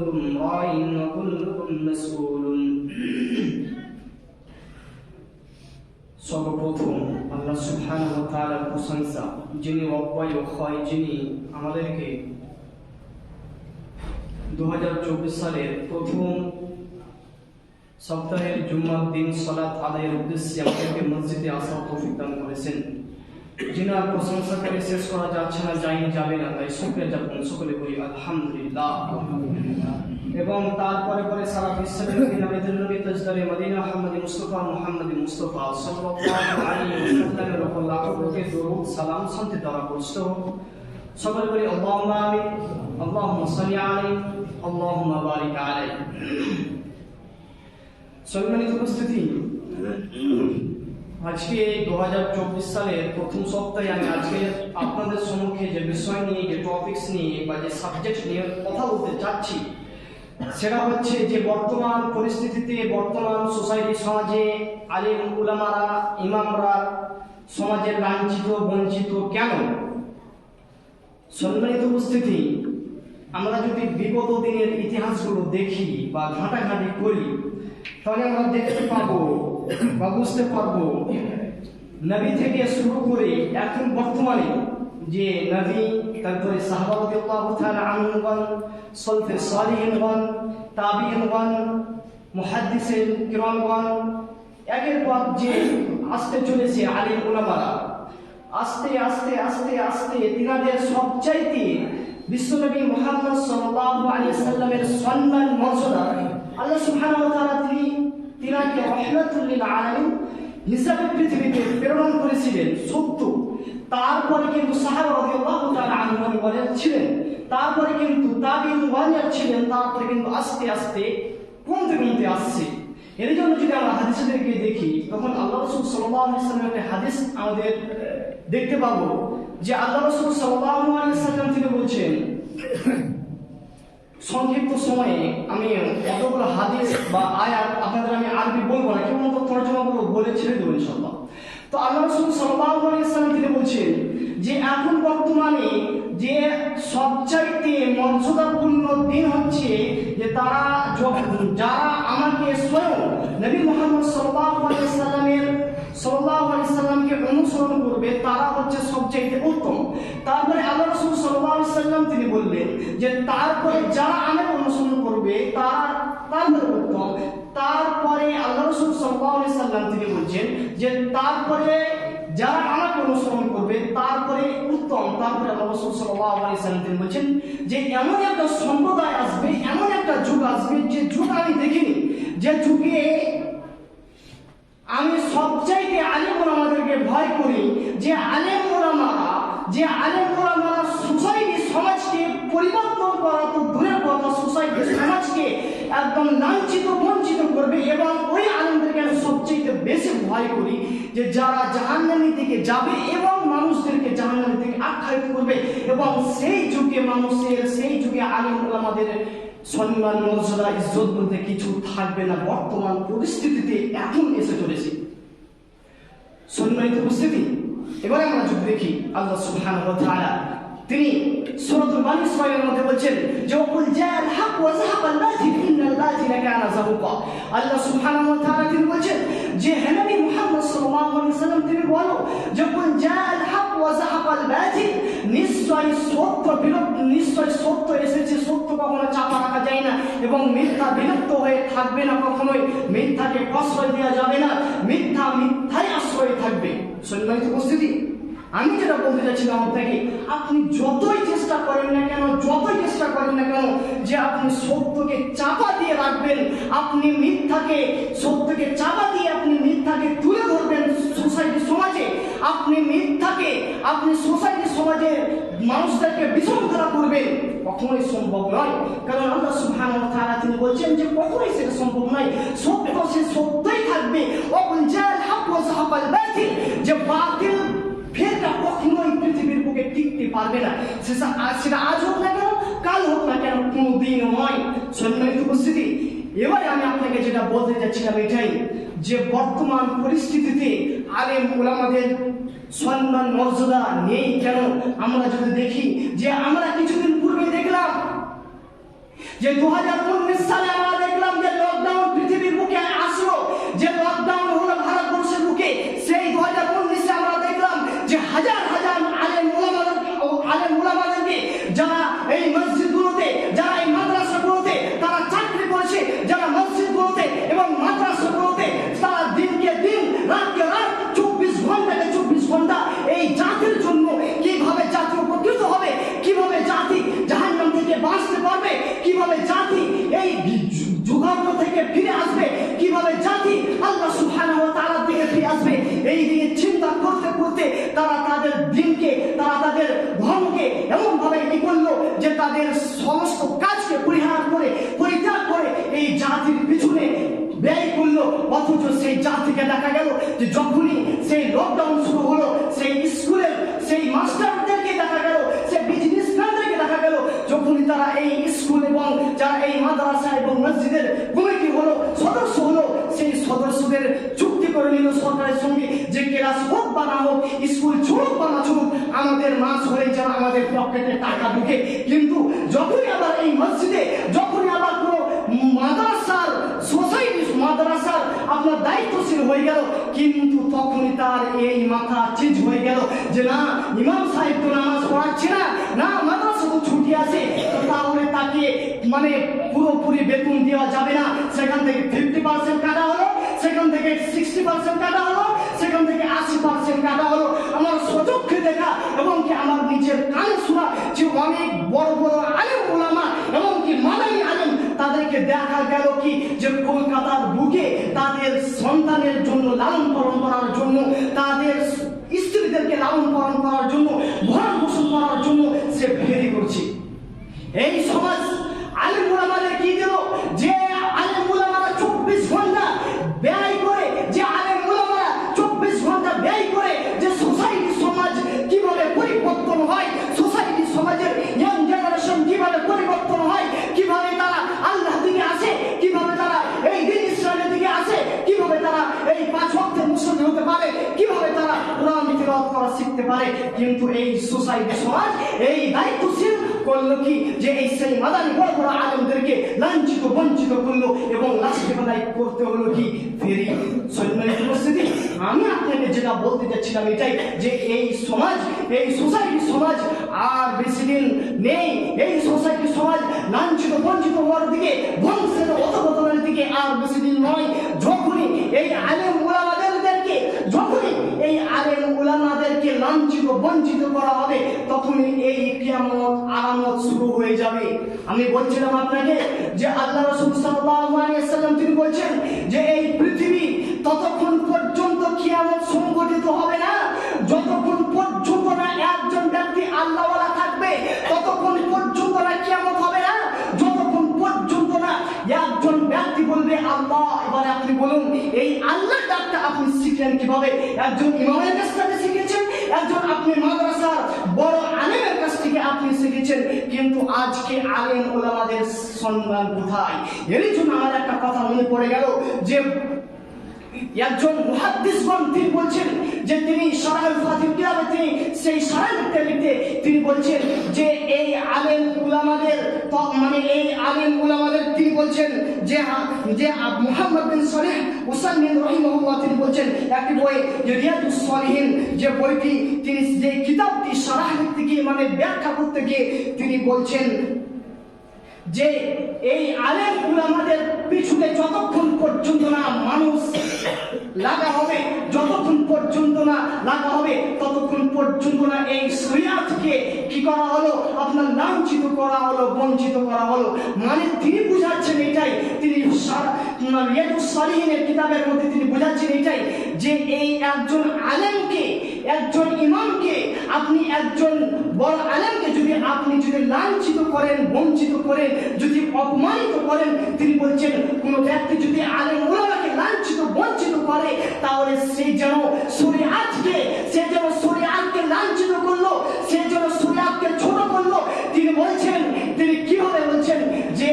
وسلم كلكم راع وكلكم مسؤول সর্বপ্রথম আল্লাহ সুবহানাহু ওয়া তাআলার প্রশংসা যিনি অব্যয় ক্ষয় যিনি আমাদেরকে দু সালের প্রথম সপ্তাহের জুম্মার দিন সলাৎ আদায়ের উদ্দেশ্যে আমাদেরকে মসজিদে আসার তৌফিক দান করেছেন যিনি প্রশংসা করে শেষ করা যাচ্ছে না যায়নি যাবে না তাই শুক্রিয়া যাপন সকলে বলি আলহামদুলিল্লাহ এবং তারপরে পরে সারা বিশ্বের মদিনা মুস্তাফা মুস্তাফা দরুদ সালাম দ্বারা সকলে বলি উপস্থিতি আজকে দু হাজার চব্বিশ সালের প্রথম সপ্তাহে আমি আজকে আপনাদের সম্মুখে যে বিষয় নিয়ে, যে টপিকস নিয়ে বা যে সাবজেক্ট নিয়ে কথা বলতে চাচ্ছি, সেটা হচ্ছে যে বর্তমান পরিস্থিতিতে বর্তমান সোসাইটি সমাজে আলিম, উলামারা, ইমামরা সমাজের লাঞ্ছিত, বঞ্চিত কেন? সম্মানিত উপস্থিতি, আমরা যদি বিগত দিনের ইতিহাসগুলো দেখি বা ঘাঁটাঘাঁটি করি, তাহলে আমরা দেখতে পাবো বা বুঝতে পারব। নবী থেকে শুরু করে এখন বর্তমানে যে নবী, তারপরে আনহুগণ, সলফে সালিহিনগণ কিরামগণ, একের পর যে আসতে চলেছে আলিম উলামারা, আস্তে আস্তে আস্তে আস্তে তিনাদের সবচাইতে বিশ্বনবী মুহাম্মদ সাল্লাল্লাহু আলাইহি সাল্লামের সম্মান মর্যাদা, আল্লাহ তাআলা তিনি তিনাকে রহমাতুল লিল আলামিন হিসাবে পৃথিবীতে প্রেরণ করেছিলেন, সত্য। তারপরে কিন্তু সাহাবা রাদিয়াল্লাহু তাআলা আনহুম বলেন ছিলেন তারপরে কিন্তু তাবিঈন ওয়ানিয়া ছিলেন, তারপরে কিন্তু আস্তে আস্তে কমতে কমতে আসছে। এর জন্য যদি আমরা হাদিসদেরকে দেখি, তখন আল্লাহ রসুল সাল্লাল্লাহু আলাইহি সাল্লামের হাদিস আমাদের দেখতে পাবো যে আল্লাহ রসুল আলাইহি সাল্লাম তিনি বলছেন সংক্ষিপ্ত সময়ে আমি এতগুলো হাদিস বা আয়াত আপনাদের আমি আরবি বলব না, কেবলমাত্র তর্জমাগুলো বলে ছেড়ে দেবো ইনশাল্লাহ তো আল্লাহ রসুল সাল্লাল্লাহু আলাইহি সাল্লাম তিনি বলছেন যে এখন বর্তমানে যে সবচাইতে মর্যাদাপূর্ণ দিন হচ্ছে যে তারা যারা আমাকে স্বয়ং নবী মোহাম্মদ সাল্লাল্লাহু আলাইহি সাল্লাল্লাহু সাল্লামকে অনুসরণ করবে, তারা হচ্ছে সবচাইতে উত্তম। তারপরে আল্লাহ রাসূল আলাইহি সাল্লাম তিনি বললেন যে, তারপরে যারা আমাকে অনুসরণ করবে, তারা তারপরে উত্তম। তারপরে আল্লাহ রাসূল আলাইহি সাল্লাম তিনি বলছেন যে, তারপরে যারা আমাকে অনুসরণ করবে, তারপরে উত্তম। তারপরে আল্লাহ রাসূল সাল্লাল্লাহু আলাইহি সাল্লাম তিনি বলছেন যে, এমন একটা সম্প্রদায় আসবে, এমন একটা যুগ আসবে, যে যুগ আমি দেখিনি। যে যুগে আমি সবচাইতে আলেম ওলামাদেরকে ভয় করি। যে আলেম ওলামারা যে আলেম ওলামারা সোসাইটি সমাজকে পরিবর্তন করা তো দূরের কথা সোসাইটি সমাজকে একদম লাঞ্ছিত, বঞ্চিত করবে এবং ওই আলেমদেরকে আমি সবচেয়ে বেশি ভয় করি যে যারা জাহান্নামি দিকে যাবে এবং মানুষদেরকে জাহান্নামি থেকে আখ্যায়িত করবে এবং সেই যুগে মানুষের, সেই যুগে আলেম ওলামাদের সম্মান, মর্যাদা, ইজ্জত বলতে কিছু থাকবে না। বর্তমান পরিস্থিতিতে এখন এসে চলেছে। সম্মানিত উপস্থিতি, এবারে আমরা যদি দেখি আল্লাহ সুবহানাহু তিনি সূরাতুল বানি ইসরাঈলের মধ্যে বলছেন, যে ওকুল জাআল হক ওয়া যাহাকাল বাতিল ইন্নাল বাতিলা কানা যাহুকা। আল্লাহ সুবহানাহু ওয়া তাআলা তিনি বলছেন, যে হে নবী মুহাম্মদ সাল্লাল্লাহু আলাইহি সাল্লাম তিনি বলো, যে ওকুল জাআল হক ওয়া যাহাকাল বাতিল। নিশ্চয় সত্য বিলুপ্ত নিশ্চয় সত্য এসেছে, সত্য কখনো চাপা রাখা যায় না এবং মিথ্যা বিলুপ্ত হয়ে থাকবে না কখনোই। মিথ্যাকে প্রশ্রয় দেওয়া যাবে না, মিথ্যা মিথ্যাই আশ্রয় থাকবে। সম্মানিত উপস্থিতি? আমি যেটা বলতে চাচ্ছিলাম আপনাকে আপনি যতই চেষ্টা করেন না কেন, যতই চেষ্টা করেন না কেন, যে আপনি সত্যকে চাপা দিয়ে রাখবেন, আপনি মিথ্যাকে, সত্যকে চাপা দিয়ে আপনি মিথ্যাকে তুলে ধরবেন সোসাইটি সমাজে, আপনি মিথ্যাকে, আপনি সোসাইটি সমাজে মানুষদেরকে বিশৃঙ্খলা করবেন কখনোই সম্ভব নয়। কারণ আল্লাহ সুবহানাহু ওয়া তাআলা তিনি বলছেন যে, কখনোই সেটা সম্ভব নয়। সত্য সে সত্যই থাকবে। যে বাতিল ফেরটা কখনোই পৃথিবীর বুকে টিকতে পারবে না। সেটা আজ সেটা আজ হোক না কেন, কাল হোক না কেন, কোনোদিন নয়। সম্মানিত উপস্থিতি, এবারে আমি আপনাকে যেটা বলতে যাচ্ছিলাম এটাই, যে বর্তমান পরিস্থিতিতে আলেম ওলামাদের সম্মান, মর্যাদা নেই কেন? আমরা যদি দেখি যে আমরা কিছুদিন পূর্বে দেখলাম যে দু হাজার উনিশ সালে আমরা দেখলাম যে লকডাউন পৃথিবীর যে হাজার হাজার আলেম ওলামাদের আলেম ওলামাদেরকে করতে তারা তাদের দিনকে, তারা তাদের ধর্মকে এমন ভাবে ই করল যে তাদের সমস্ত কাজকে পরিহার করে, পরিত্যাগ করে এই জাতির পিছনে ব্যয় করল। অথচ সেই জাতিকে দেখা গেল যে যখনই সেই লকডাউন শুরু হলো, সেই স্কুলের সেই মাস্টারদেরকে দেখা গেল, সেই বিজনেসম্যানদেরকে দেখা গেল, যখনই তারা এই স্কুল এবং যারা এই মাদ্রাসা এবং মসজিদের সরকারের সঙ্গে যে ক্লাস হোক বা না হোক, স্কুল চলুক বা না চলুক, আমাদের মাস হয়ে যেন আমাদের পকেটে টাকা ঢুকে। কিন্তু যখনই আবার এই মসজিদে, যখনই আবার কোনো মাদ্রাসার সোসাইটি মাদ্রাসার আপনার দায়িত্বশীল হয়ে গেল, কিন্তু তখনই তার এই মাথা চিজ হয়ে গেল যে না, ইমাম সাহেব তো নামাজ পড়াচ্ছে না না, মাদ্রাসা তো ছুটি আছে তাহলে তাকে মানে পুরোপুরি বেতন দেওয়া যাবে না, সেখান থেকে ফিফটি পার্সেন্ট কাটা সেখান থেকে সিক্সটি পার্সেন্ট কাটা হলো, সেখান থেকে আশি পার্সেন্ট কাটা হলো। আমার সচক্ষে দেখা এবং কি আমার নিজের কানে শোনা যে অনেক বড় বড় আলেম ওলামা এবং কি মাদানি আলেম, তাদেরকে দেখা গেল কি? যে কলকাতার বুকে তাদের সন্তানের জন্য লালন পালন করার জন্য, তাদের স্ত্রীদেরকে লালন পালন করার জন্য, ভরণ পোষণ করার জন্য সে ফেরি করছে। এই সমাজ আলেম ওলামাদের কি দিল? যে হতে পারে? কীভাবে তারা কোরআন তিলাওয়াত করা শিখতে পারে? কিন্তু এই সোসাইটি সমাজ এই দায়িত্বশীল করল কি? যে এই সেই মাদানি বড় বড় আলমদেরকে লাঞ্ছিত, বঞ্চিত করল এবং লাস্টে বেলায় করতে হলো কি? ফেরি। সম্মানিত উপস্থিতি আমি আপনাকে যেটা বলতে চাচ্ছিলাম এটাই যে এই সমাজ, এই সোসাইটি সমাজ আর বেশি দিন নেই। এই সোসাইটি সমাজ লাঞ্ছিত, বঞ্চিত হওয়ার দিকে ধ্বংসের অধপতনের দিকে আর বেশি দিন নয়। যখনই এই আলেম ওলামাদেরকে যখনই এই আলেম উলামাদেরকে লাঞ্ছিত, বঞ্চিত করা হবে, তখনই এই কিয়ামত আলামত শুরু হয়ে যাবে। আমি বলছিলাম আপনাকে যে আল্লাহ রসুল সাল্লাহ তিনি বলছেন যে এই পৃথিবী ততক্ষণ ব্যক্তি আল্লাহ, এবারে আপনি বলুন, এই আল্লাহ ডাকটা আপনি শিখলেন কীভাবে? একজন ইমামের কাছ থেকে শিখেছেন, একজন আপনি মাদ্রাসার বড় আলেমের কাছ থেকে আপনি শিখেছেন। কিন্তু আজকে আলেম ওলামাদের সম্মান কোথায়? এর জন্য আমার একটা কথা মনে পড়ে গেল যে একজন মুহাদ্দিসগণ তিনি বলছেন যে তিনি সরাহুল ফাতিহ কিতাবে তিনি, সেই সরাহ লিখতে তিনি বলছেন যে এই আলেম উলামাদের মানে এই আলেম উলামাদের তিনি বলছেন যে যে মুহাম্মদ বিন সলিহ উসাইমিন রহিমাহুল্লাহ তিনি বলছেন একটি বই যে রিয়াদুস সলিহিন, যে বইটি তিনি, যে কিতাবটি সরাহ লিখতে গিয়ে মানে ব্যাখ্যা করতে গিয়ে তিনি বলছেন যে এই আলেম উলামাদের পিছনে যতক্ষণ পর্যন্ত না মানুষ লাগা হবে, যতক্ষণ পর্যন্ত না লাগা হবে, ততক্ষণ পর্যন্ত না এই শরিয়াতকে কি করা হলো? আপনার লাঞ্ছিত করা হলো, বঞ্চিত করা হলো। মানে তিনি বুঝাচ্ছেন এটাই, তিনি সালিহিনের কিতাবের মধ্যে তিনি বুঝাচ্ছেন এটাই যে এই একজন আলেমকে, একজন ইমামকে, আপনি একজন বড় আলেমকে যদি আপনি যদি লাঞ্ছিত করেন, বঞ্চিত করেন যদি অপমানিত করেন, তিনি বলছেন, কোন ব্যক্তি যদি আলেম ওলামাকে লাঞ্ছিত, বঞ্চিত করে, তাহলে সে যেন শরীয়তকে, সে যেন শরীয়তকে লাঞ্ছিত করল, সে যেন শরীয়তকে ছোট করল। তিনি বলছেন, তিনি কীভাবে বলছেন, যে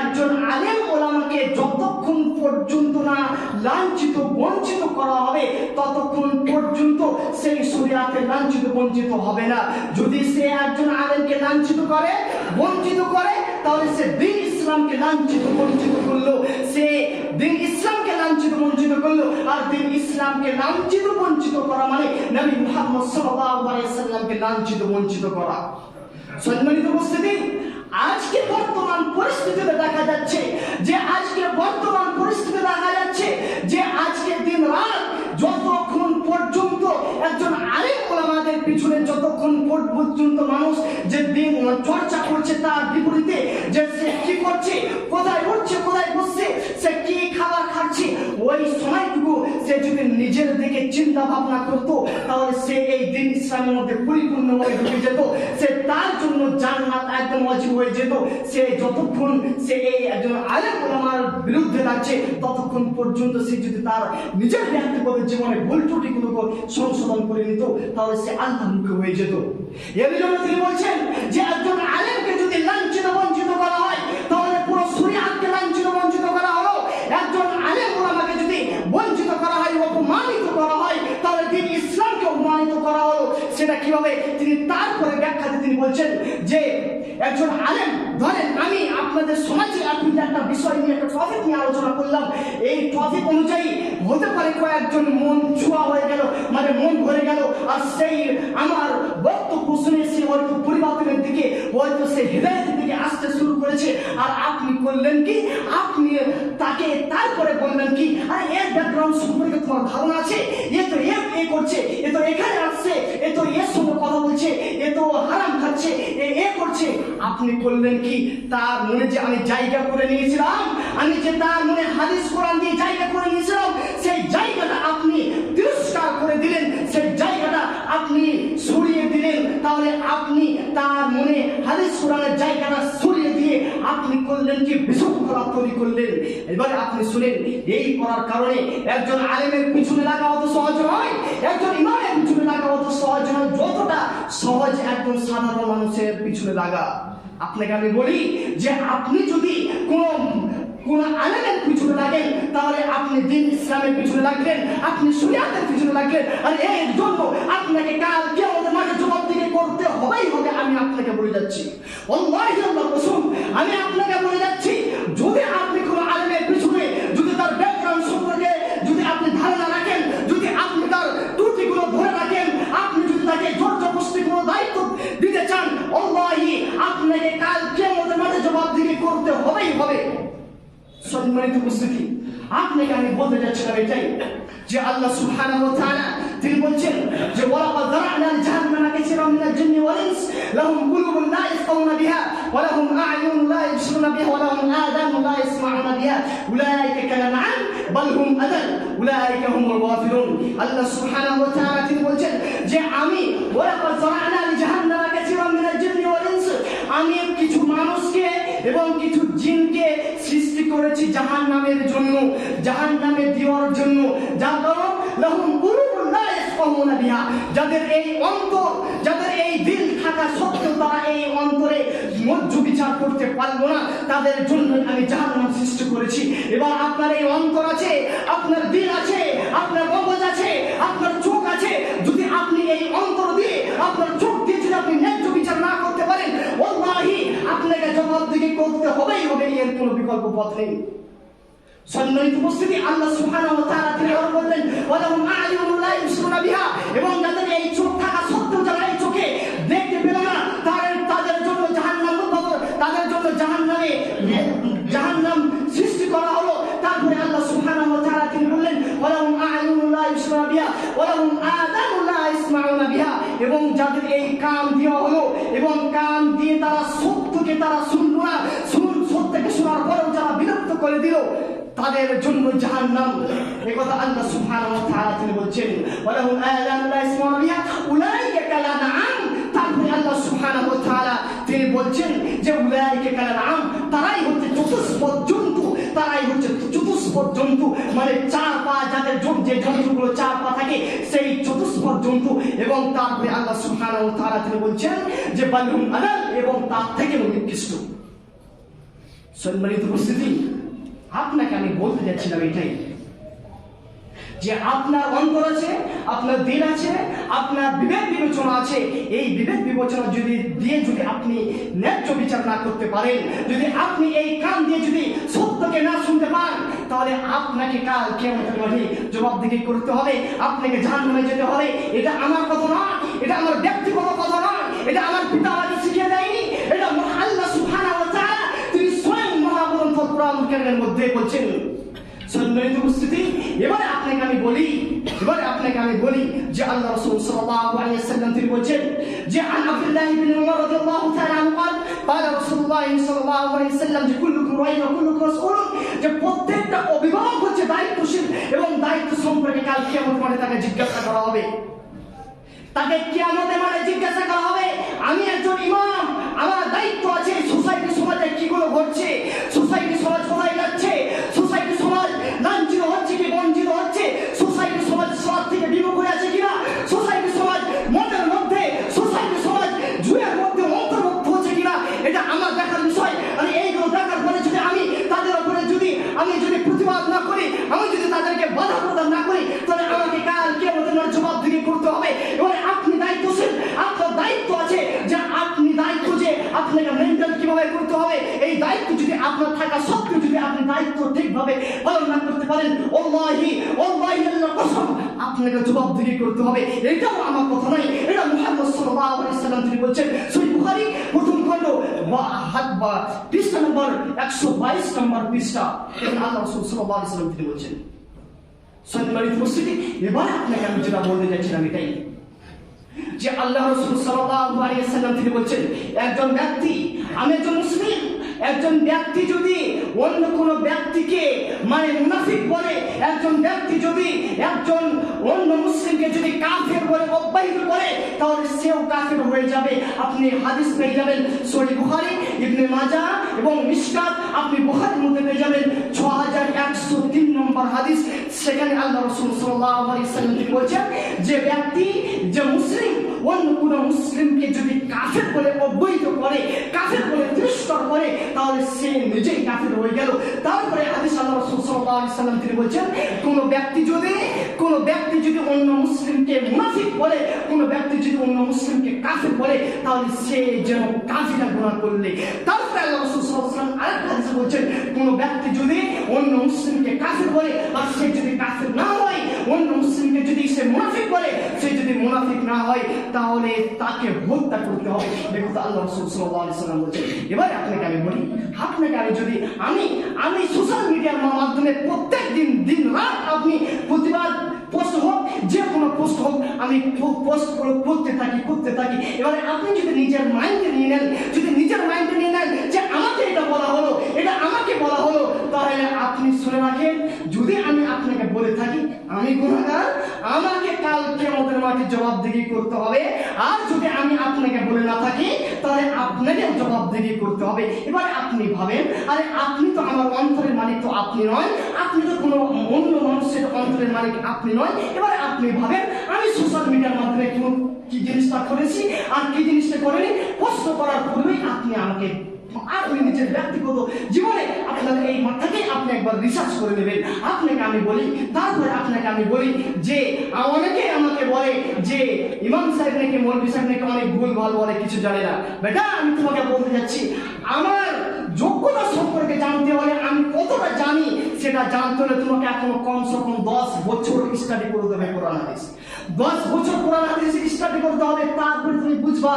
একজন আলেম ওলামাকে যতক্ষণ পর্যন্ত না লাঞ্ছিত, বঞ্চিত করা হবে, ততক্ষণ পর্যন্ত সেই শরীয়তে লাঞ্ছিত, বঞ্চিত হবে না। যদি সে একজন আলেমকে লাঞ্ছিত করে, বঞ্চিত করে তাহলে সে দিন ইসলামকে লাঞ্ছিত বঞ্চিত করল, সে দিন ইসলামকে লাঞ্ছিত বঞ্চিত করল, আর দিন ইসলামকে লাঞ্ছিত বঞ্চিত করা মানে নবী মুহাম্মদ লাঞ্ছিত বঞ্চিত করা। সম্মানিত উপস্থিতি, আজকে বর্তমান পরিস্থিতিতে দেখা যাচ্ছে যে আজকে বর্তমান পরিস্থিতিতে দেখা যাচ্ছে যে আজকে দিন রাত পর্যন্ত একজন আলেম ওলামাদের পিছনে যতক্ষণ পর্যন্ত মানুষ, যে চর্চা করছে তার বিপরীতে, যে সে কি করছে সে যদি নিজের দিকে চিন্তা ভাবনা করতো, তাহলে সে এই দিন ইসলামের মধ্যে পরিপূর্ণভাবে ঢুকে যেত। সে তার জন্য জান্নাত একদম অজীব হয়ে যেত। সে যতক্ষণ সে এই একজন আলেম ওলামার বিরুদ্ধে লাগছে ততক্ষণ পর্যন্ত সে যদি তার নিজের ব্যক্তিগত জীবনে ভুল ত্রুটিগুলোকে সংশোধন করে নিত, তাহলে সে আল্লাহ মুখে হয়ে যেত। এর জন্য তিনি বলছেন যে একজন আলেমকে যদি লাঞ্ছিত বঞ্চিত করা হয়, তাহলে পুরো শরীয়তকে লাঞ্ছিত বঞ্চিত করা হলো একজন আলেম ওলামাকে যদি বঞ্চিত করা হয় অপমানিত করা হয় তাহলে তিনি ইসলামকে অপমানিত করা হলো, সেটা কীভাবে তিনি তারপরে ব্যাখ্যাতে তিনি বলছেন যে একজন আলেম, ধরেন আমি আপনাদের সমাজে যে একটা বিষয় নিয়ে, একটা টপিক নিয়ে আলোচনা করলাম, এই টপিক অনুযায়ী হতে পারে কয়েকজন মন ছুয়া হয়ে গেল মানে মন ভরে গেল, আর সেই আমার বক্তব্য শুনে সে হয়তো পরিবর্তনের দিকে, হয়তো সে হৃদয়ের দিকে আসতে শুরু করেছে। আর আপনি করলেন কি? আপনি তাকে তারপরে বললেন কি? আরে, এর ব্যাকগ্রাউন্ড সম্পর্কে তোমার ধারণা আছে? এ তো এ এ করছে, এ তো এখানে আসছে, এ তো এর সঙ্গে কথা বলছে, এ তো হারাম খাচ্ছে, এ এ করছে। আপনি করলেন কি? তার মনে যে আমি জায়গা করে নিয়েছিলাম, আমি যে তার মনে হাদিস কোরআন দিয়ে জায়গা করে নিয়েছিলাম, সেই জায়গাটা আপনি তিরস্কার করে দিলেন, সেই জায়গাটা আপনি সরিয়ে দিলেন, তাহলে আপনি তার মনে হাদিস কোরআনের জায়গাটা সরিয়ে দিয়ে আপনি করলেন কি? বিশৃঙ্খলা তৈরি করলেন। এবারে আপনি শুনেন, এই করার কারণে একজন আলেমের পিছনে লাগা অত সহজ নয়, একজন ইমামের পিছনে লাগা অত সহজ নয়, যতটা সহজ একজন সাধারণ মানুষের পিছনে লাগা। আপনাকে আমি বলি যে আপনি যদি কোনো কোন আলেমের পিছনে লাগেন, তাহলে আপনি দিন ইসলামের পিছনে লাগলেন, আপনি সুরিয়াতের পিছনে লাগলেন, আর এর জন্য আপনাকে কাল কেমন মাঠে জবাব দিকে করতে হবেই হবে, আমি আপনাকে বলে যাচ্ছি। আমি আপনাকে বলে যাচ্ছি, যদি আপনি কোনো আলেমের পিছনে যদি তার ব্যাকগ্রাউন্ড সম্পর্কে যদি আপনি ধারণা রাখেন, যদি আপনি তার ত্রুটিগুলো ধরে রাখেন, আপনি যদি তাকে জোর জবরদস্তি কোনো দায়িত্ব দিতে চান অল্লাহি আপনাকে কাল কেমন মাঠে জবাব দিকে করতে হবেই হবে। সম্মানিত উপস্থিতি। আপনাকে আমি বলতে যাচ্ছিলাম এটাই যে আল্লাহ সুবহানাহু ওয়া তাআলা তিনি বলছেন যে, ওয়ালাকাদ যারা'না লিজাহান্নামা কাসীরাম মিনাল জিন্নি ওয়াল ইনস, লাহুম কুলুবুন লা ইয়াফকাহুনা বিহা, ওয়া লাহুম আ'য়ুনুন লা ইবসিরুনা বিহা, ওয়া লাহুম আযানুন লা ইয়াসমা'ুনা বিহা, উলাইকা কালানআম বাল হুম আদাল উলাইকা হুমুল গাফিলুন। আল্লাহ সুবহানাহু ওয়া তাআলা তিনি বলছেন যে, আমি, ওয়ালাকাদ যারা'না লিজাহান্নামা কাসীরাম মিনাল জিন্নি ওয়াল ইনস, আমি কিছু মানুষকে এবং কিছু জিনকে সৃষ্টি করেছি জাহান নামের জন্য জাহান নামে দেওয়ার জন্য। যার কারণ লাহুম যাদের এই অন্তর, যাদের এই দিল থাকা সত্ত্বেও তারা এই অন্তরে মধ্য বিচার করতে পারল না, তাদের জন্য আমি জাহান্নাম সৃষ্টি করেছি। এবার আপনার এই অন্তর আছে, আপনার দিল আছে, আপনার মগজ আছে, আপনার চোখ আছে। যদি আপনি এই অন্তর দিয়ে আপনার চোখ দিয়ে যদি আপনি ন্যায্য বিচার না করতে পারেন, ওয়াল্লাহি আপনাকে জবাবদিহি করতে হবেই হবে এর কোনো বিকল্প পথ নেই। সম্মানিত উপস্থিতি, আল্লাহ সুবহানাহু ওয়া তাআলা তিনি আরও বললেন, ওয়ালাহুম আ'য়ুনুন লা ইবসিরুনা বিহা এবং যাদের এই চোখ থাকা সত্ত্বেও যারা এই চোখে দেখতে পেল না, তাদের তাদের জন্য জাহান্নাম তাদের জন্য জাহান্নামে, জাহান্নাম সৃষ্টি করা হলো। তারপরে আল্লাহ সুবহানাহু ওয়া তাআলা তিনি বললেন, ওয়ালাহুম আ'য়ুনুন লা ইবসিরুনা বিহা, ওয়ালাহুম আযানুন লা ইসমাউনা বিহা এবং যাদের এই কান দেওয়া হলো, এবং কান দিয়ে তারা তারা শুনলো না শুন সত্যকে শোনার পরেও যারা বিরক্ত করে দিল, তাদের জন্য জাহান্নাম। এই কথা আল্লাহ তাআলা তিনি বলছেন তারপরে আল্লাহ তিনি বলছেন যে তারাই হচ্ছে চতুষ্পদ জন্তু, তারাই হচ্ছে চতুষ্পদ জন্তু। মানে চার যাদের যে জন্তুগুলো চার পা থাকে, সেই চতুষ্পদ জন্তু এবং তারপরে আল্লাহ সুবহানাহু ও তারা তিনি বলছেন যে বালুম আলাল এবং তার থেকে নিকৃষ্ট। সম্মানিত উপস্থিতি, আপনাকে আমি বলতে যাচ্ছিলাম এটাই। যে আপনার অন্তর আছে, আপনার দিন আছে, আপনার বিবেক বিবেচনা আছে, এই বিবেক বিবেচনা যদি দিয়ে যদি আপনি ন্যায্য বিচার না করতে পারেন, যদি আপনি এই কান দিয়ে যদি সত্যকে না শুনতে পান, তাহলে আপনাকে কাল কেমন মাঠে জবাবদিহি করতে হবে। আপনাকে জাহান্নামে যেতে হবে। এটা আমার কথা নয় এটা আমার ব্যক্তিগত কথা নয় এটা আমার পিতা আমাকে শিখিয়ে দেয়নি, এটা আল্লাহ সুবহানাহু ওয়া তিনি স্বয়ং মহাগ্রন্থ কোরআন কারিমের মধ্যে বলছেন সম্মানিত উপস্থিতি এবারে আপনাকে আমি বলি এবারে আপনাকে আমি বলি যে আল্লাহ রাসূল সাল্লাল্লাহু আলাইহি ওয়াসাল্লাম তিনি বলেন যে আন আব্দুল্লাহ ইবনে উমর রাদিয়াল্লাহু তাআলা আনহু قال قال رسول الله صلى الله عليه وسلم যে কুল্লুকুম রাইন ওয়া কুল্লুকুম রাসূলুন যে প্রত্যেকটা অভিভাবক হচ্ছে দায়িত্বশীল এবং দায়িত্ব সম্পর্কে কাল কিয়ামত মাঠে তাকে জিজ্ঞাসা করা হবে তাকে কিয়ামতে মানে জিজ্ঞাসা করা হবে আমি একজন ইমাম আমার দায়িত্ব আছে সোসাইটি সমাজে কিগুলো ঘটছে সোসাইটি সমাজ কোথায় যাচ্ছে আমি যদি তাদেরকে বাধা প্রদান না করি, তাহলে আমাকে কাল কে আমাদের জবাবদিহি করতে হবে। এবারে আপনি দায়িত্বশীল, আপনার দায়িত্ব আছে যে আপনি দায়িত্ব যে আপনাকে মেনটেন কীভাবে করতে হবে। এই দায়িত্ব যদি আপনার থাকা সত্ত্বেও যদি আপনি দায়িত্ব ঠিকভাবে পালন না করতে পারেন, ওল্লাহি ওল্লাহি আল্লাহর কসম, আপনাকে জবাবদিহি করতে হবে। এটাও আমার কথা নয়, এটা মুহাম্মদ সাল্লাল্লাহু আলাইহি সাল্লাম তিনি বলছেন, সহিহ বুখারী, প্রথম নম্বর 122 নম্বর পৃষ্ঠা এখানে আল্লাহ রাসূল সাল্লাল্লাহু আলাইহি তিনি বলছেন। আপনাকে যে আল্লাহ বলছেন, একজন ব্যক্তি, আমি একজন মুসলিম একজন ব্যক্তি যদি অন্য কোনো ব্যক্তিকে মানে মুনাফিক বলে, একজন ব্যক্তি যদি একজন অন্য মুসলিমকে যদি কাফের বলে, অব্যাহিত করে, তাহলে সেও কাফের হয়ে যাবে। আপনি হাদিস পেয়ে যাবেন সহি বুখারী, ইবনে মাজা এবং মিশকাত। আপনি বুখারীর মধ্যে পেয়ে যাবেন ছ হাজার একশো তিন নম্বর হাদিস। সেখানে আল্লাহ রসুল আলাইহি সাল্লাম বলছেন? যে ব্যক্তি, যে মুসলিম অন্য কোন মুসলিমকে যদি কাফের বলে অবৈধ করে, কাফের বলে তিরস্কার করে, তাহলে সে নিজেই কাফের হয়ে গেল। তারপরে হাদিস সাল্লাল্লাহু সাল্লাম তিনি বলছেন, কোন ব্যক্তি যদি, কোন ব্যক্তি যদি অন্য মুসলিমকে মুনাফিক বলে, কোন ব্যক্তি যদি অন্য মুসলিমকে কাফের বলে, তাহলে সে যেন কাফিরা গুনাহ করলে। তারপরে আল্লাহ রাসূল আরেকটা হাদিসে বলছেন, কোন ব্যক্তি যদি অন্য মুসলিমকে কাফের বলে, আর সে যদি কাফের না হয়, অন্য মুসলিমকে যদি সে মুনাফিক বলে, সে যদি মুনাফিক না হয় তাহলে তাকে হত্যা করতে হবে। দেখুন আল্লাহ রাসূল সাল্লাল্লাহু আলাইহি সাল্লাম বলছেন, এবারে আপনাকে আমি বলি, আপনাকে আমি যদি, আমি আমি সোশ্যাল মিডিয়ার মাধ্যমে প্রত্যেক দিন দিন রাত আপনি প্রতিবাদ পোস্ট হোক, যে কোনো পোস্ট হোক, আমি পোস্ট করতে থাকি করতে থাকি। এবারে আপনি যদি নিজের মাইন্ডে নিয়ে নেন, যদি নিজের মাইন্ডে নিয়ে নেন যে আমাকে এটা বলা হলো, এটা আমাকে বলা হলো, তাহলে আপনি শুনে রাখেন যদি আমি আপনাকে বলে থাকি, আমি গুণাগার, আমাকে কাল কেমতের মাঠে জবাবদিহি করতে হবে। আর যদি আমি আপনাকে বলে না থাকি, তাহলে আপনাকে জবাবদিহি করতে হবে। এবারে আপনি ভাবেন, আরে আপনি তো আমার অন্তরের মালিক, তো আপনি নয়। আপনি তো কোনো অন্য মানুষের অন্তরের মালিক, আপনি নয়। এবারে আপনি ভাবেন, আমি সোশ্যাল মিডিয়ার মাধ্যমে কোন কি জিনিসটা করেছি? আর কি জিনিসটা করেনি? প্রশ্ন করার পূর্বেই আপনি আমাকে আপনি নিজের ব্যক্তিগত জীবনে আপনার এই মাথাকে আপনি একবার রিসার্চ করে নেবেন। আপনাকে আমি বলি, তারপরে আপনাকে আমি বলি যে, অনেকে আমাকে বলে যে, ইমাম সাহেব নাকি মৌলবী সাহেব নাকি অনেক ভুল ভালো বলে, কিছু জানে না। বেটা, আমি তোমাকে বলতে যাচ্ছি, আমার যোগ্যতা সম্পর্কে জানতে হলে আমি কতটা জানি সেটা জানতে হলে তোমাকে এখনও কমসে কম দশ বছর স্টাডি করে দেবে কোরআন হাদিস। দশ বছর কোরআন হাদিস স্টাডি করতে হবে, তারপরে তুমি বুঝবা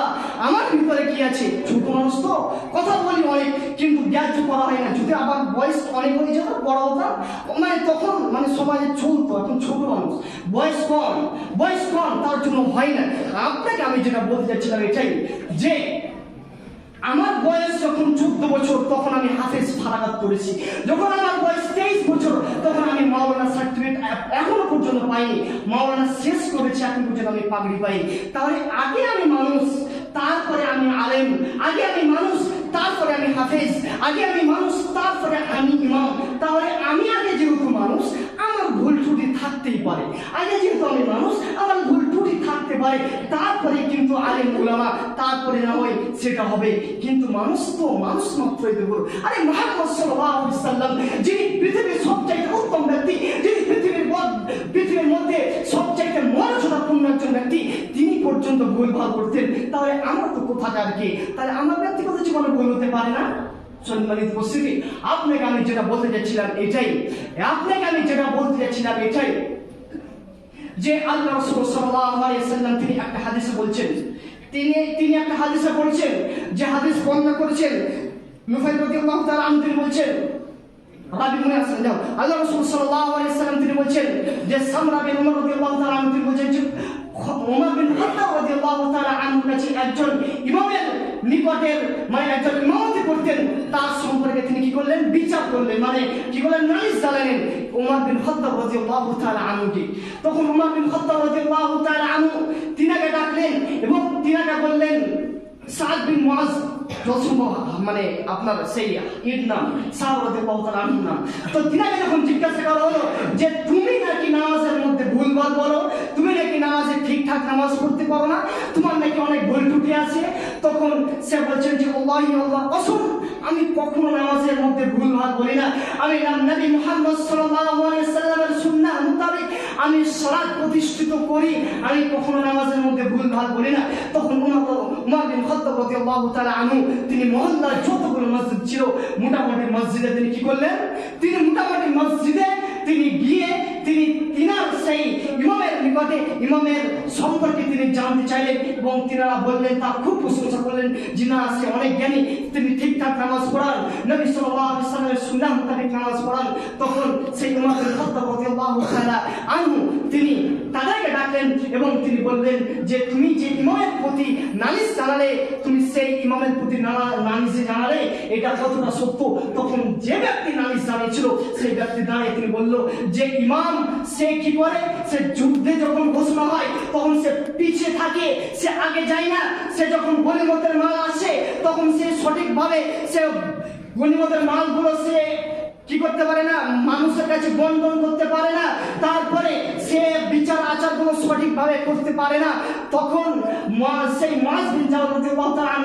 আমার ভিতরে কি আছে। ছোট মানুষ তো, কথা বলি অনেক, কিন্তু গ্যাজ্য করা হয় না। যদি আবার বয়স অনেক হয়ে যেত বড় হতাম মানে তখন মানে সমাজে চলতো, এখন ছোট মানুষ। বয়স কম বয়স কম, তার জন্য হয় না। আপনাকে আমি যেটা বলতে চাচ্ছিলাম এটাই যে আমার বয়স যখন চোদ্দ বছর, তখন আমি হাফেজ ফারাগাত করেছি যখন আমার বয়স তেইশ বছর, তখন আমি মাওলানা সার্টিফিকেট এখনও পর্যন্ত পাইনি। মাওলানা শেষ করেছি, এখন পর্যন্ত আমি পাগড়ি পাইনি তাহলে আগে আমি মানুষ, তারপরে আমি আলেম। আগে আমি মানুষ, তারপরে আমি হাফেজ। আগে আমি মানুষ, তারপরে আমি ইমাম। তাহলে আমি আগে যেহেতু মানুষ, আমার ভুল ত্রুটি থাকতেই পারে। আগে যেহেতু আমি মানুষ, আমার ভুল পারে তারপরে কিন্তু আলেম উলামা, তারপরে না হয় সেটা হবে। কিন্তু মানুষ তো, মানুষ মাত্রই দেব আরে মোহাম্মদ যিনি পৃথিবীর সবচাইতে উত্তম ব্যক্তি, যিনি পৃথিবীর পৃথিবীর মধ্যে সবচাইতে মর্যাদাপূর্ণ একজন ব্যক্তি, তিনি পর্যন্ত ভুলভাল করতেন। তাহলে আমরা তো কোথাকার কি? তাহলে আমার ব্যক্তিগত জীবনে ভুল হতে পারে না? সম্মানিত উপস্থিতি, আপনাকে আমি যেটা বলতে যাচ্ছিলাম এটাই। আপনাকে আমি যেটা বলতে যাচ্ছিলাম এটাই যে আল্লাহ রাসূল সাল্লাম তিনি একটা হাদিসে বলছেন, তিনি তিনি একটা হাদিসে বলছেন যে হাদিস বর্ণনা করেছেন, নুফাইল রাদিয়াল্লাহু তাআলা আনহু তিনি বলছেন, রাবি মনে আসেন যাও। আল্লাহ রাসূল সাল্লাল্লাহু আলাইহি সাল্লাম তিনি বলছেন, যে সামরা বিন উমর রাদিয়াল্লাহু তাআলা আনহু তিনি বলছেন যে উমর বিন খাত্তাব রাদিয়াল্লাহু তাআলা আনহু কাছে একজন ইমামের নিকটের মানে একজন ইমামতি করতেন, তার সম্পর্কে তিনি কি করলেন? বিচার করলেন। মানে কি করলেন নালিশ জ্বালালেন উমর বিন খাত্তাব রাদিয়াল্লাহু তাআলা আনহুকে। তখন উমর বিন খাত্তাব রাদিয়াল্লাহু তাআলা আনহু তিনাকে ডাকলেন এবং তিনাকে বললেন সাদ বিন মুআজ মানে আপনার সেই ঈদ নাম, সাহাবাদের পাওতার আনন্দ নাম। তো তিনাকে যখন জিজ্ঞাসা করা হলো যে, তুমি নাকি নামাজের মধ্যে ভুলভাল বলো? তুমি নাকি নামাজে ঠিকঠাক নামাজ পড়তে পারো না? তোমার নাকি অনেক ভুল ত্রুটি আছে? তখন সে বলছেন যে, আল্লাহি আল্লাহ কসম আমি কখনো নামাজের মধ্যে ভুলভাল বলি না। আমি নবী মুহাম্মদ সাল্লাল্লাহু আলাইহি সাল্লামের সুন্নাহ মোতাবেক আমি সালাত প্রতিষ্ঠিত করি। আমি কখনো নামাজের মধ্যে ভুল ভুলভাল বলি না। তখন উমর উমর বিন খাত্তাব রাদিয়াল্লাহু তাআলা তিনি মহল্লার যতগুলো মসজিদ ছিল, মোটামুটি মসজিদে তিনি কি করলেন? তিনি মোটামুটি মসজিদে তিনি গিয়ে তিনি, তিনার সেই ইমামের নিকটে, ইমামের সম্পর্কে তিনি জানতে চাইলেন এবং তিনারা বললেন, তার খুব প্রশংসা করলেন যে না, সে অনেক জ্ঞানী। তিনি ঠিকঠাক নামাজ পড়ান নবী সাল্লামের সুন্নাহ মোতাবেক নামাজ পড়ান তখন সেই ইমাম বিন খাত্তাব রাদিয়াল্লাহু তাআলা আনহু, তিনি তাদেরকে ডাকলেন এবং তিনি বললেন যে, তুমি যে ইমামের প্রতি নালিশ জানালে, তুমি সেই ইমামের প্রতি নানা- নালিশ জানালে, এটা কতটা সত্য? তখন যে ব্যক্তি নালিশ জানিয়েছিল, সেই ব্যক্তি দাঁড়িয়ে তিনি বলল যে, ইমাম সে কি করে? সে যুদ্ধে যখন ঘোষণা হয়, তখন সে পিছিয়ে থাকে, সে আগে যায় না। সে যখন গণিমতের মাল আসে, তখন সে সঠিকভাবে সে গণিমতের মালগুলো সে কি করতে পারে না? মানুষের কাছে বন্টন করতে পারে না। তারপরে সে বিচার আচারগুলো সঠিকভাবে করতে পারে না। তখন সেই মাস বিন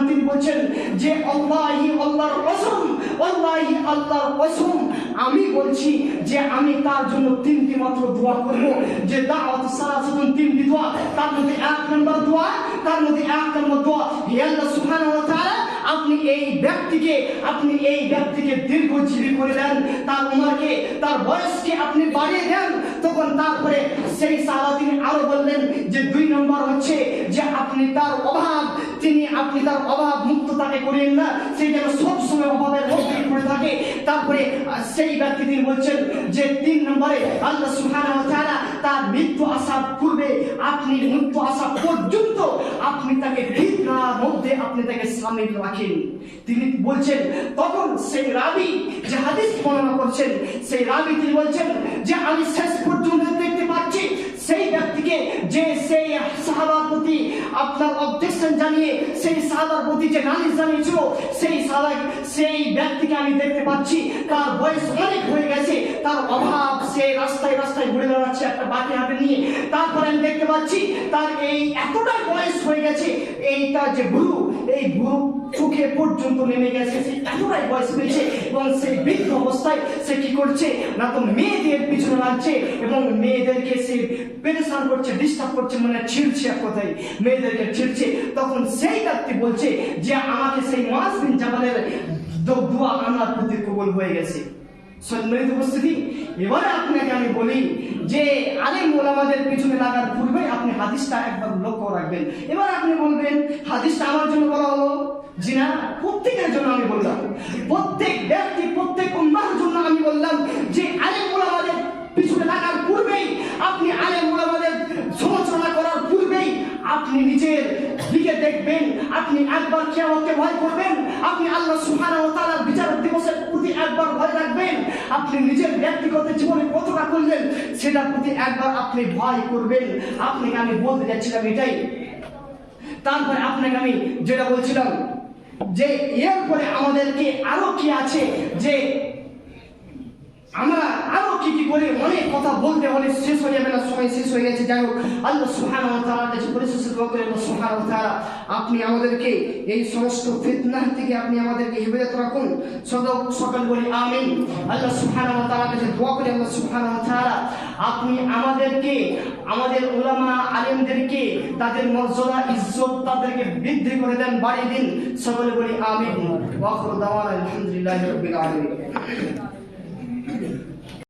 তিনি বলছেন যে, আল্লাহি, আল্লাহর কসম, আল্লাহি, আল্লাহর কসম আমি বলছি যে আমি তার জন্য তিনটি মাত্র দোয়া করব। যে দাওয়াত সালাতুন তিনটি দোয়া, তার মধ্যে এক নম্বর দোয়া, তার মধ্যে এক নম্বর দোয়া, হে আল্লাহ সুবহানাহু ওয়া তাআলা, আপনি এই ব্যক্তিকে, আপনি এই ব্যক্তিকে দীর্ঘজীবী করে দেন। তার উমরকে, তার বয়সকে আপনি বাড়িয়ে দেন। তখন তারপরে সেই সাহাবা তিনি আরও বললেন যে দুই নম্বর হচ্ছে যে আপনি তার অভাব তিনি আপনি তার অভাব মুক্ত তাকে করেন না, সেই যেন সবসময় অভাবের মধ্যে পড়ে থাকে। তারপরে সেই ব্যক্তি তিনি বলছেন যে তিন নম্বরে, আল্লাহ ওয়া তার মৃত্যু আসার পূর্বে আপনি মৃত্যু আসা পর্যন্ত আপনি তাকে ফিতনার মধ্যে আপনি তাকে সামিল রাখেন। তিনি বলছেন, তখন সেই রাবি যে হাদিস বর্ণনা করছেন, সেই রাবি তিনি বলছেন যে, আমি শেষ পর্যন্ত দেখতে পাচ্ছি সেই ব্যক্তিকে যে সেই সাহাবার প্রতি আপনার অবজেকশন জানিয়ে, সেই সাহাবার প্রতি যে নালিশ জানিয়েছিল, সেই সাহাবা সেই ব্যক্তিকে আমি দেখতে পাচ্ছি। তার বয়স অনেক হয়ে গেছে। তার অভাব সে রাস্তায় রাস্তায় ঘুরে বেড়াচ্ছে একটা বাকি হাতে নিয়ে। তারপরে আমি দেখতে পাচ্ছি, তার এই এতটাই বয়স হয়ে গেছে, এইটা যে গুরু, এই গুরু পর্যন্ত নেমে গেছে। সে এতটাই বয়স পেয়েছে এবং সেই বৃদ্ধ অবস্থায় সে কি করছে? না তো মেয়েদের পিছনে লাগছে এবং মেয়েদেরকে সে পেরেশান করছে ডিস্টার্ব করছে মানে ছিড়ছে এক কথায়। মেয়েদেরকে ছিড়ছে। তখন সেই ব্যক্তি বলছে যে, আমাকে সেই মাস দিন জামানের দোয়া আমার প্রতি কবল হয়ে গেছে। সম্মানিত উপস্থিতি, এবারে আপনাকে আমি বলি যে, আলেম ওলামাদের পিছনে লাগার পূর্বে আপনি হাদিসটা একবার লক্ষ্য রাখবেন। এবার আপনি বলবেন, হাদিসটা আমার জন্য বলা হলো? জি প্রত্যেকের জন্য আমি বললাম। প্রত্যেক ব্যক্তি, প্রত্যেক উম্মার জন্য আমি বললাম যে আলেম ওলামাদের পিছনে লাগার পূর্বেই আপনি আলেম ওলামাদের সমালোচনা করার পূর্বেই আপনি নিজের দিকে দেখবেন, আপনি একবার কেয়ামতকে ভয় করবেন, আপনি আল্লাহ সুবহানাহু ওয়া তাআলার বিচার দিবসের প্রতি একবার ভয় রাখবেন, আপনি নিজের ব্যক্তিগত জীবনে কতটা করলেন সেটার প্রতি একবার আপনি ভয় করবেন। আপনাকে আমি বলতে যাচ্ছিলাম এটাই। তারপরে আপনাকে আমি যেটা বলছিলাম যে এরপরে আমাদেরকে আরও কি আছে? যে আমরা কি কি করে অনেক কথা বলতে হলে শেষ হয়ে যাবে না, সময় শেষ হয়ে গেছে। যাই হোক, আল্লাহ সুবহানাহু ওয়া কাছে পরিশেষে করি, আল্লাহ ওয়া আপনি আমাদেরকে এই সমস্ত ফিতনা থেকে আপনি আমাদেরকে হেফাজত রাখুন। সদক সকল বলি আমিন। আল্লাহ ওয়া তাআলার কাছে দোয়া করি, আল্লাহ ওয়া তাআলা আপনি আমাদেরকে, আমাদের উলামা আলেমদেরকে, তাদের মর্যাদা, ইজ্জত তাদেরকে বৃদ্ধি করে দেন, বাড়িয়ে দিন। সকলে বলি আমিন। ওয়া আখিরু দাওয়ানা আলহামদুলিল্লাহি রাব্বিল আলামিন।